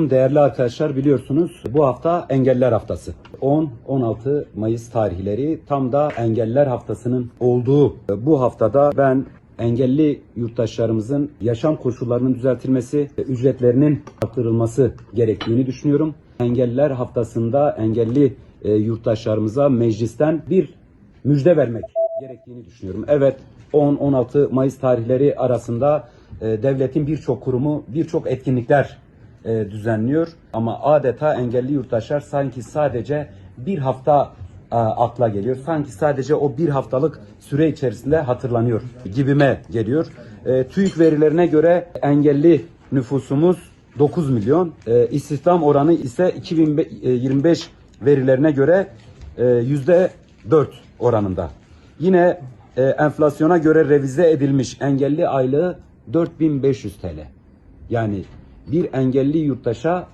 Değerli arkadaşlar biliyorsunuz bu hafta Engeller Haftası. 10-16 Mayıs tarihleri tam da Engeller Haftası'nın olduğu bu haftada ben engelli yurttaşlarımızın yaşam koşullarının düzeltilmesi, ve ücretlerinin arttırılması gerektiğini düşünüyorum. Engeller Haftası'nda engelli e, yurttaşlarımıza meclisten bir müjde vermek gerektiğini düşünüyorum. Evet 10-16 Mayıs tarihleri arasında e, devletin birçok kurumu birçok etkinlikler e, düzenliyor. Ama adeta engelli yurttaşlar sanki sadece bir hafta e, akla geliyor. Sanki sadece o bir haftalık süre içerisinde hatırlanıyor gibime geliyor. E, TÜİK verilerine göre engelli nüfusumuz 9 milyon. E, istihdam oranı ise 2025 verilerine göre e, yüzde 4 oranında. Yine e, enflasyona göre revize edilmiş engelli aylığı 4500 TL. Yani bir engelli yurttaşa